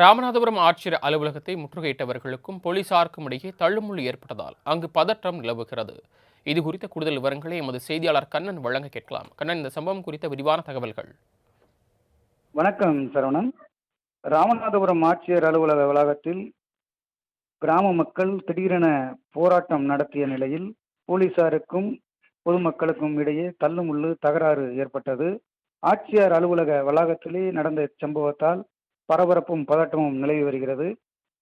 ராமநாதபுரம் ஆட்சியர் அலுவலகத்தை முற்றுகையிட்டவர்களுக்கும் போலீசாருக்கும் இடையே தள்ளுமுள்ளு ஏற்பட்டதால் அங்கு பதற்றம் நிலவுகிறது. இது குறித்த கூடுதல் விவரங்களை எமது செய்தியாளர் கண்ணன் வழங்க கேட்கலாம். கண்ணன் இந்த சம்பவம் குறித்த விரிவான தகவல்கள். வணக்கம் சரவணன். ராமநாதபுரம் ஆட்சியர் அலுவலக வளாகத்தில் கிராம மக்கள் திடீரென போராட்டம் நடத்திய நிலையில் போலீசாருக்கும் பொதுமக்களுக்கும் இடையே தள்ளுமுள்ளு தகராறு ஏற்பட்டது. ஆட்சியர் அலுவலக வளாகத்திலே நடந்த சம்பவத்தால் பரபரப்பும் பதட்டமும் நிலவி வருகிறது.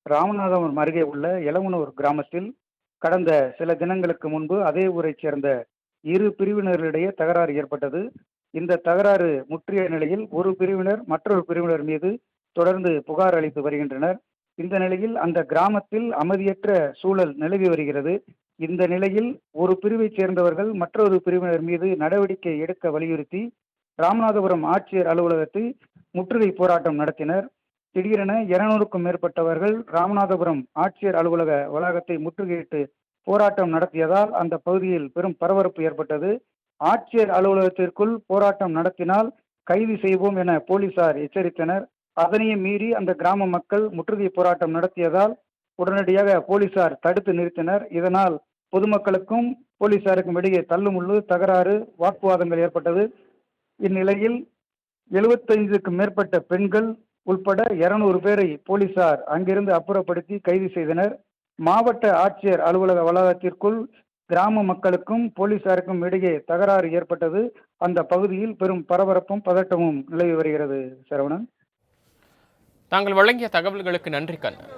ராமநாதபுரம் அருகே உள்ள எலமுனூர் கிராமத்தில் கடந்த சில தினங்களுக்கு முன்பு அதே ஊரைச் சேர்ந்த இரு பிரிவினர்களிடையே தகராறு ஏற்பட்டது. இந்த தகராறு முற்றிய நிலையில் ஒரு பிரிவினர் மற்றொரு பிரிவினர் மீது தொடர்ந்து புகார் அளித்து வருகின்றனர். இந்த நிலையில் அந்த கிராமத்தில் அமைதியற்ற சூழல் நிலவி வருகிறது. இந்த நிலையில் ஒரு பிரிவைச் சேர்ந்தவர்கள் மற்றொரு பிரிவினர் மீது நடவடிக்கை எடுக்க வலியுறுத்தி ராமநாதபுரம் ஆட்சியர் அலுவலகத்தை முற்றுகை போராட்டம் நடத்தினர். திடீரென இருநூறுக்கும் மேற்பட்டவர்கள் ராமநாதபுரம் ஆட்சியர் அலுவலக வளாகத்தை முற்றுகையிட்டு போராட்டம் நடத்தியதால் அந்த பகுதியில் பெரும் பரபரப்பு ஏற்பட்டது. ஆட்சியர் அலுவலகத்திற்குள் போராட்டம் நடத்தினால் கைது செய்வோம் என போலீசார் எச்சரித்தனர். அதனையும் மீறி அந்த கிராம மக்கள் முற்றுகை போராட்டம் நடத்தியதால் உடனடியாக போலீசார் தடுத்து நிறுத்தினர். இதனால் பொதுமக்களுக்கும் போலீசாருக்கும் இடையே தள்ளுமுள்ளு தகராறு வாக்குவாதங்கள் ஏற்பட்டது. இந்நிலையில் எழுபத்தைந்துக்கும் மேற்பட்ட பெண்கள் உட்பட இருநூறு பேரை போலீசார் அங்கிருந்து அப்புறப்படுத்தி கைது செய்தனர். மாவட்ட ஆட்சியர் அலுவலக வளாகத்திற்குள் கிராம மக்களுக்கும் போலீசாருக்கும் இடையே தகராறு ஏற்பட்டது. அந்த பகுதியில் பெரும் பரபரப்பும் பதட்டமும் நிலவி வருகிறது. சரவணன். தாங்கள் வழங்கிய தகவல்களுக்கு நன்றி கண்ணன்.